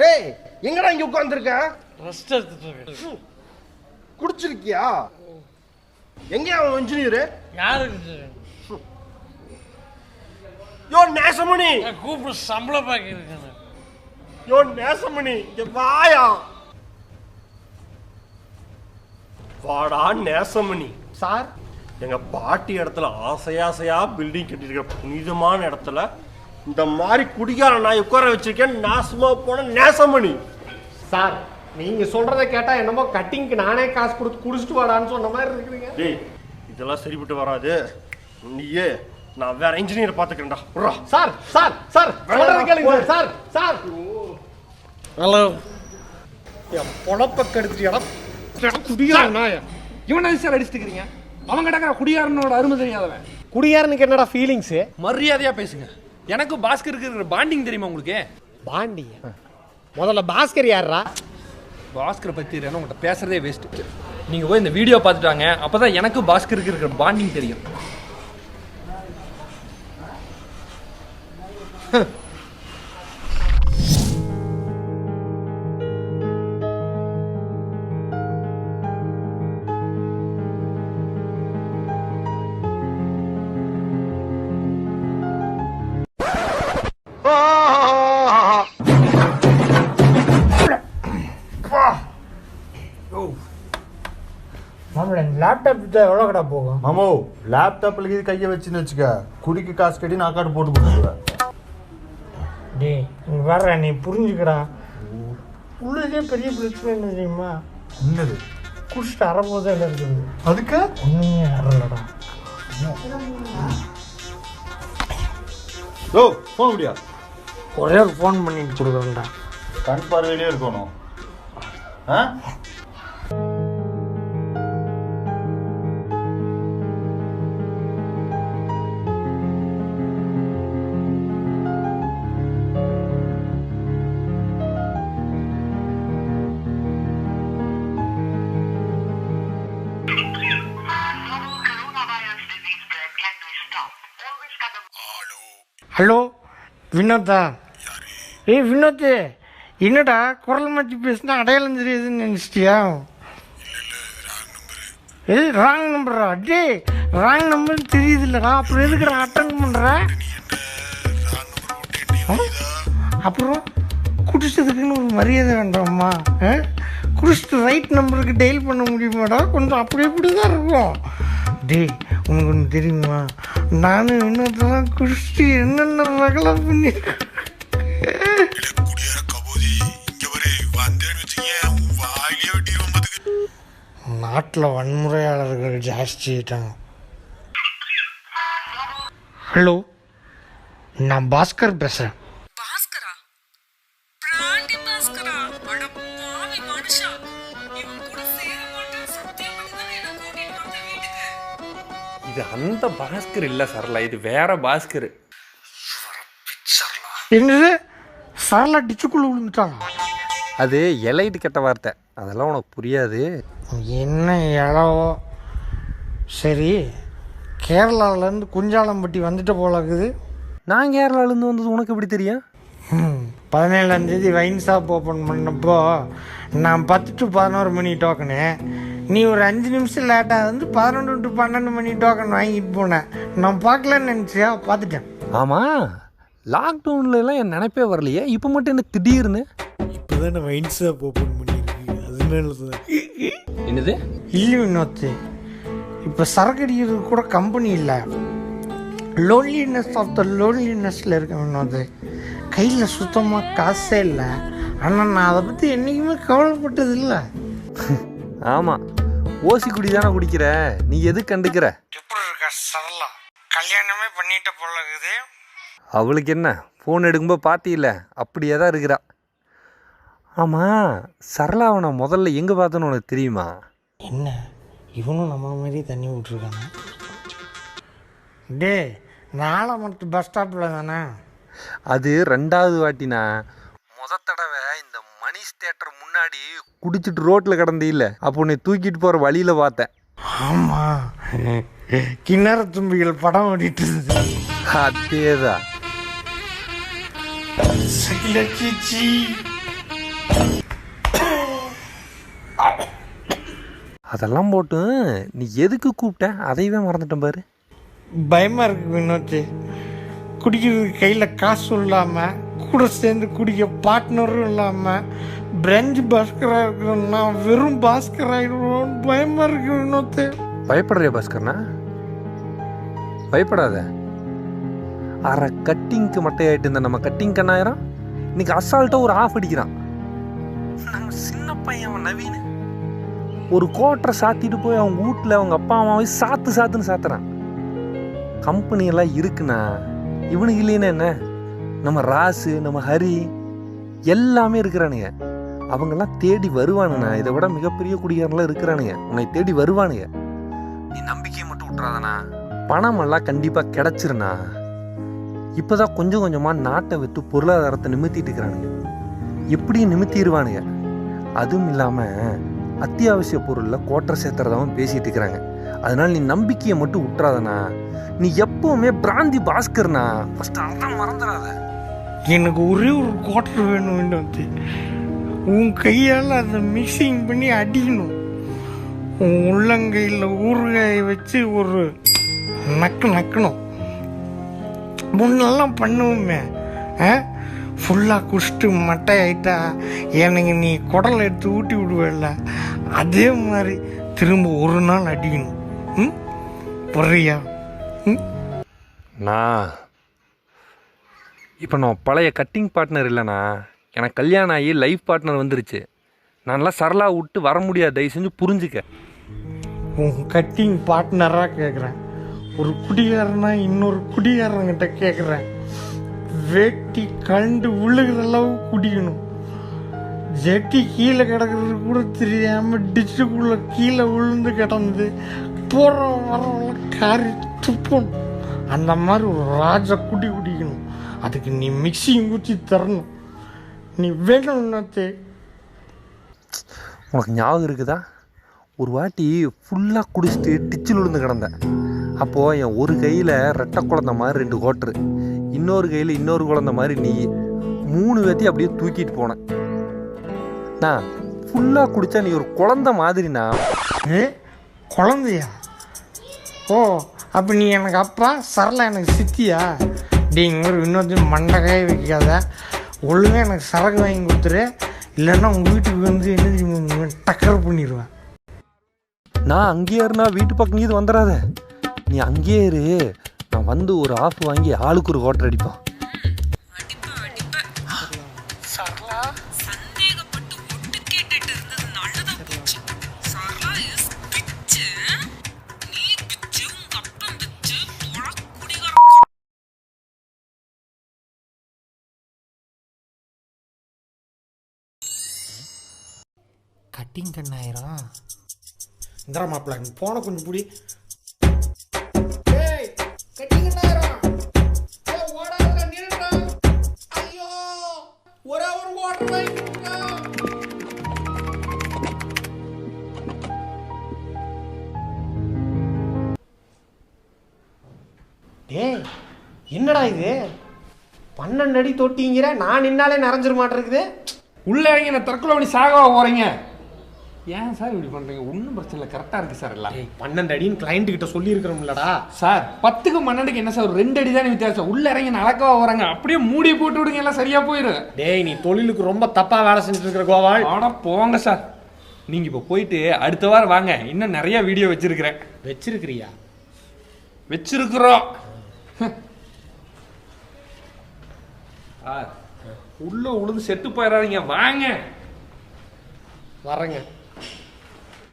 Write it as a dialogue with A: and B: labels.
A: டேய் எங்கடா இங்க உட்கார்ந்திருக்க?
B: ரெஸ்ட் எடுத்துட்டு இருக்கேன்.
A: குடிச்சிருக்கியா? எங்க அவன் இன்ஜினியர்
B: யாருக்கு தெரியும்?
A: யோ நேசமணி!
B: நான் கூப்பிட்டு சம்பளம் பாக்கி
A: யோ நேசமணி இங்க வாயா! வாடா நேசமணி.
C: சார்?
A: எங்க பாட்டி இடத்துல ஆசை ஆசையா பில்டிங் கட்டியிருக்கிற புனிதமான இடத்துல இந்த மாதிரி குடிகார நாய் உட்கார வச்சிருக்கேன் நாசமா போன நேசமணி.
C: சார் நீங்க சொல்றத கேட்டா என்னமோ கட்டிங்க்கு நானே காசு கொடுத்து குடிச்சிட்டு வாடான்னு சொன்ன மாதிரி இருக்குதுங்க
A: டேய் இதெல்லாம் சரிப்பட்டு வராது. நீயே நான் வேற இன்ஜினியர் பாத்துக்கிறேன்டா விட்றா.
C: சார் சார் சார் கேளுங்க சார் சார்.
B: ஹலோ
C: என் பொழப்ப கெடுத்துட்டியாடா. குடிகார நாய?
D: இவனை சார் அடிச்சுட்டுக்கிறீங்க? அவன் கிடக்கிற குடியாரனோட அருமை தெரியாதவன்.
C: குடியாரனுக்கு என்னடா ஃபீலிங்ஸ்
D: மரியாதையா பேசுங்க. எனக்கு பாஸ்கருக்கு இருக்கிற பாண்டிங் தெரியுமா உங்களுக்கு?
C: பாண்டி முதல்ல பாஸ்கர் யாரா
D: பாஸ்கரை பத்தி தெரியாம உங்கள்கிட்ட பேசுறதே வேஸ்ட் நீங்க போய் இந்த வீடியோ பார்த்துட்டாங்க அப்பதான் எனக்கு பாஸ்கருக்கு இருக்கிற பாண்டிங் தெரியும்.
C: லேப்டாப் எவ்வளோ கடை போகும்?
E: மாமோ லேப்டாப்ல இது கையை வச்சுன்னு வச்சுக்க. குடிக்கு காசு கட்டி நான் அக்காட்டு போட்டு கொடுத்துருவேன்.
F: டேய் இங்க வர்ற நீ புரிஞ்சுக்கடா. உள்ளதே பெரிய பிரச்சனை என்ன தெரியுமா?
E: என்னது?
F: குடிச்சிட்டு அறம்போதே இருக்குது.
E: அதுக்கு?
F: ஒண்ணுமே அறலடா.
E: ஓ போக முடியா
F: ஒரே ஒரு ஃபோன் பண்ணிட்டு கொடுக்குறேன்டா.
E: கண் பார்வையிலே இருக்கணும். ஆ?
F: ஹலோ வினோதா ஏய் வினோத் என்னடா குரல் மாற்றி பேசினா அடையாளம் தெரியுதுன்னு நினச்சிட்டியா? ஏய் ராங் நம்பரா டே ராங் நம்பர் தெரியுது இல்லடா அப்புறம் எதுக்குடா அட்டன் பண்ணுற அப்புறம் குடிச்சதுக்குன்னு ஒரு மரியாதை வேண்டாமா? ஆ? குடிச்சிட்டு ரைட் நம்பருக்கு டெய்ல் பண்ண முடியுமாடா? கொஞ்சம் அப்படி இப்படி தான் இருக்கும். டேய் உனக்கு ஒன்று தெரியுமா? நானும் இன்னொருத்தெல்லாம் குடிச்சிட்டு என்னென்ன ரகலை பண்ணி
G: கபோதி
F: நாட்டில் வன்முறையாளர்கள் ஜாஸ்தி ஆயிட்டாங்க. ஹலோ நான் பாஸ்கர் பேசுகிறேன்
D: இது அந்த பாஸ்கர் இல்ல சரலா இது வேற பாஸ்கர்.
F: என்னது? சரளா டிச்சுக்குள்ள விழுந்துட்டாங்க
H: அது எலைட்டு கெட்ட வார்த்தை. அதெல்லாம் உனக்கு புரியாது.
F: என்ன இளவோ சரி கேரளாவிலேருந்து குஞ்சாலம்பட்டி வந்துட்டு போல இருக்குது.
H: நான் கேரளாலேருந்து வந்தது உனக்கு எப்படி தெரியும்?
F: ம், பதினேழாம் தேதி வைன் ஷாப் ஓப்பன் பண்ணப்போ நான் பத்து டு பதினோரு மணி டோக்கனு நீ ஒரு அஞ்சு நிமிஷம் லேட்டாக வந்து பதினொன்று டு பன்னெண்டு மணி டோக்கன் வாங்கிட்டு போனேன் நான் பார்க்கலன்னு நினச்சியா? பார்த்துட்டேன்.
H: ஆமாம் லாக்டவுன்ல எல்லாம் என் நினைப்பே வரலையே. இப்போ மட்டும் என்ன திடீர்னு?
F: இப்போ தானே வைன் ஷாப் ஓப்பன் பண்ணியிருக்கு அதனால தான்.
D: என்னது?
F: இல்லை வினோத்து. இப்போ சரக்கு அடிக்கிறது கூட கம்பெனி இல்லை. லோன்லினஸ் ஆஃப் த லோன்லினஸில் இருக்க வினோது கையில் சுத்தமாக காசே இல்லை. ஆனால் நான் அதை பற்றி என்றைக்குமே கவலைப்பட்டது இல்லை
H: ஆமாம் ஓசி குடி தானே குடிக்கிற? நீ எது கண்டுக்கிற?
F: எப்படி இருக்கா சரளா? கல்யாணமே பண்ணிட்ட போல இருக்குது.
H: அவளுக்கு என்ன? ஃபோன் எடுக்கும்போது பார்த்தியில்ல அப்படியே தான் இருக்கிறா. ஆமாம் சரளாவனை முதல்ல எங்கே பார்த்தோன்னு உனக்கு தெரியுமா?
F: என்ன? இவனும் நம்ம மாதிரி தண்ணி விட்ருக்காங்க டே நாளை மட்டும் பஸ் ஸ்டாப்பில் தானே?
H: அது ரெண்டாவது வாட்டினா முத தடவை இந்த மணி தேட்டர் முன்னாடி குடிச்சிட்டு ரோட்டில் கிடந்தே இல்லை அப்போ உன்னை தூக்கிட்டு போகிற வழியில் பார்த்தேன்.
F: ஆமா. கிண்ணற தும்பிகள் படம் ஓடிட்டு இருந்தது
H: அதேதான் அதெல்லாம் போட்டு நீ எதுக்கு கூப்பிட்ட? அதையவே மறந்துட்டேன் பாரு.
F: பயமா இருக்கு வினோத் குடிக்கிறதுக்கு கையில் காசும் இல்லாமல் கூட சேர்ந்து குடிக்க பார்ட்னரும் இல்லாமல் பிரெஞ்சு பாஸ்கராக இருக்கிறோம்னா வெறும் பாஸ்கர் ஆயிடுவோம். பயமாக இருக்கு இன்னொத்து
H: பயப்படுறிய பாஸ்கர்னா? பயப்படாத. அரை கட்டிங்க்கு மட்டையாயிட்டு இருந்த நம்ம கட்டிங் கண்ணாயிரம். இன்னைக்கு அசால்ட்டாக ஒரு ஆஃப் அடிக்கிறான். நம்ம சின்ன பையன் நவீன். ஒரு கோட்டரை சாத்திட்டு போய் அவங்க வீட்டில் அவங்க அப்பா அம்மாவை சாத்து சாத்துன்னு சாத்துறான். கம்பெனியெல்லாம் இருக்குண்ணா இவனுக்கு இல்லைன்னா என்ன? நம்ம ராசு நம்ம ஹரி எல்லாமே இருக்கிறானுங்க. அவங்கெல்லாம் தேடி வருவானுண்ணா இதை விட மிகப்பெரிய குடிகாரன்லாம் இருக்கிறானுங்க. உன்னை தேடி வருவானுங்க. நீ நம்பிக்கையை மட்டும் விட்றாதண்ணா பணம் எல்லாம் கண்டிப்பாக கிடச்சிருண்ணா. இப்போதான் கொஞ்சம் கொஞ்சமாக நாட்டை விற்று பொருளாதாரத்தை நிமித்திட்டு இருக்கிறானுங்க. எப்படியும் நிமித்திடுவானுங்க அதுவும் இல்லாமல் அத்தியாவசிய பொருளில் கோட்டை சேர்த்துறதாவும் பேசிகிட்டு இருக்கிறாங்க. அதனால நீ நம்பிக்கையை மட்டும் விட்றாதண்ணா நீ எப்பவுமே பிராந்தி பாஸ்கர்னா ஃபர்ஸ்ட் அதான் மறந்துடாத
F: எனக்கு ஒரே ஒரு குவார்டர் வேணும் வந்து உன் கையால் அதை மிக்சிங் பண்ணி அடிக்கணும். உன் உள்ளங்கையில் ஊறுகாயை வச்சு ஒரு நக்கு நக்கணும். முன்னெல்லாம் பண்ணுவோமே ஆ? ஃபுல்லாக குடிச்சிட்டு மட்டை ஆயிட்டா எனக்கு நீ குடலை எடுத்து ஊட்டி விடுவேல அதே மாதிரி திரும்ப ஒரு நாள் அடிக்கணும். ம்? புரியா ம்?
H: நான் இப்போ நான் பழைய கட்டிங் பார்ட்னர் இல்லைண்ணா. எனக்கு கல்யாணம் ஆகி லைஃப் பார்ட்னர் வந்துருச்சு. நான்லாம் சரளா விட்டு வர முடியாது தயவு செஞ்சு புரிஞ்சுக்க.
F: உன் கட்டிங் பார்ட்னராக கேட்குறேன் ஒரு குடிகாரனா இன்னொரு குடிகாரங்கிட்ட கேட்குறேன் வேட்டி கண்டு விழுகிற அளவு குடிக்கணும். ஜெட்டி கீழே கிடக்கிறது கூட தெரியாம டிச்சுக்குள்ள கீழே விழுந்து கிடந்து போற வரவங்கள காரி துப்பணும் அந்த மாதிரி ஒரு ராஜ குடி குடிக்கணும். அதுக்கு நீ மிக்சிங் ஊற்றி தரணும். நீ வேணும்னா தே
H: உனக்கு ஞாபகம் இருக்குதா? ஒரு வாட்டி ஃபுல்லாக குடிச்சிட்டு டிச்சில் விழுந்து கிடந்தேன். அப்போது என் ஒரு கையில் ரெட்டை குழந்த மாதிரி ரெண்டு கோட்டரு இன்னொரு கையில் இன்னொரு குழந்த மாதிரி நீ. மூணு பேர்த்தையும் அப்படியே தூக்கிட்டு போனேன். நான் ஃபுல்லாக குடித்தா நீ ஒரு குழந்த மாதிரிண்ணா
F: குழந்தையா? ஓ அப்போ நீ எனக்கு அப்பா சரளா எனக்கு சித்தியா? டேங்க ஒரு இன்னொரு மண்டகாய வைக்காத. ஒழுங்காக எனக்கு சரக்கு வாங்கி கொடுத்துரு. இல்லைன்னா உங்கள் வீட்டுக்கு வந்து என்ன தெரியுமா டக்கர் பண்ணிடுவேன்
H: நான் அங்கேயே இருந்தா வீட்டு பக்கம் இது வந்துடாத நீ அங்கேயே இரு. நான் வந்து ஒரு ஆஃப் வாங்கி ஆளுக்கு ஒரு ஹோட்டல் அடிப்பான்.
F: கட்டிங் கண்ணாயிரம் இந்த மாப்பிள்ள போன கொஞ்சம் பிடி. டேய் என்னடா இது? பன்னெண்டு அடி தொட்டிங்கிற நான் நின்னாலே நிறைஞ்சிர மாட்டேருக்குது
D: உள்ள இறங்கி நான் தற்கொலை பண்ணி சாகவா போறீங்க? ஏன் சார் இப்படி பண்றீங்க? ஒன்றும் பிரச்சனை இல்லை. கரெக்டாக இருக்கு சார் எல்லாம்.
F: பன்னெண்டு அடின்னு கிளைண்ட் கிட்ட சொல்லியிருக்கிறோம்லடா.
D: சார் பத்துக்கு பன்னெண்டுக்கு என்ன சார்? ஒரு ரெண்டு அடி தான் வித்தியாசம். உள்ள இறங்கி நடக்கவா வராங்க அப்படியே மூடி போட்டு விடுங்க எல்லாம் சரியா போயிடும்
F: டேய் நீ தொழிலுக்கு ரொம்ப தப்பா வேலை செஞ்சுட்டு இருக்கிற கோபால்.
D: ஆனா போங்க சார். நீங்க இப்போ போயிட்டு அடுத்த வாரம் வாங்க. இன்னும் நிறைய வீடியோ வச்சிருக்கிறேன்.
F: வச்சிருக்கிறியா?
D: வச்சிருக்கிறோம். சார் உள்ள உழுந்து செத்து போயிடாதீங்க வாங்க.
F: வரேங்க.